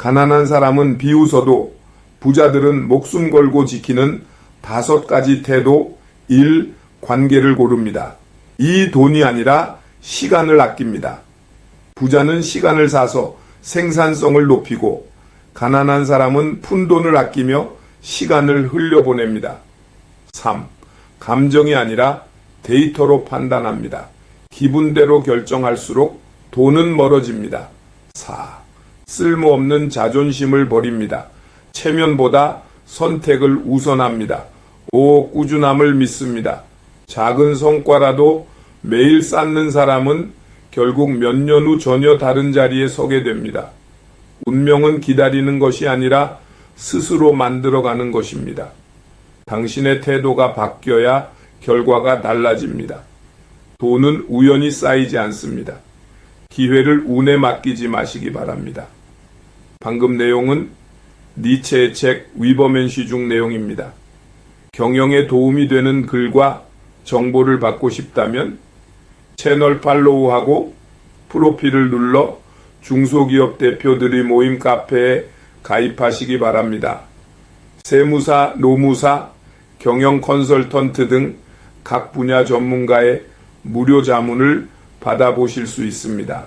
가난한 사람은 비웃어도 부자들은 목숨 걸고 지키는 다섯 가지 태도 1. 관계를 고릅니다. 이 돈이 아니라 시간을 아낍니다. 부자는 시간을 사서 생산성을 높이고 가난한 사람은 푼돈을 아끼며 시간을 흘려보냅니다. 3. 감정이 아니라 데이터로 판단합니다. 기분대로 결정할수록 돈은 멀어집니다. 4. 쓸모없는 자존심을 버립니다. 체면보다 선택을 우선합니다. 5. 꾸준함을 믿습니다. 작은 성과라도 매일 쌓는 사람은 결국 몇 년 후 전혀 다른 자리에 서게 됩니다. 운명은 기다리는 것이 아니라 스스로 만들어가는 것입니다. 당신의 태도가 바뀌어야 결과가 달라집니다. 돈은 우연히 쌓이지 않습니다. 기회를 운에 맡기지 마시기 바랍니다. 방금 내용은 니체의 책 위버맨시 중 내용입니다. 경영에 도움이 되는 글과 정보를 받고 싶다면 채널 팔로우하고 프로필을 눌러 중소기업 대표들의 모임 카페에 가입하시기 바랍니다. 세무사, 노무사, 경영 컨설턴트 등 각 분야 전문가의 무료 자문을 받아보실 수 있습니다.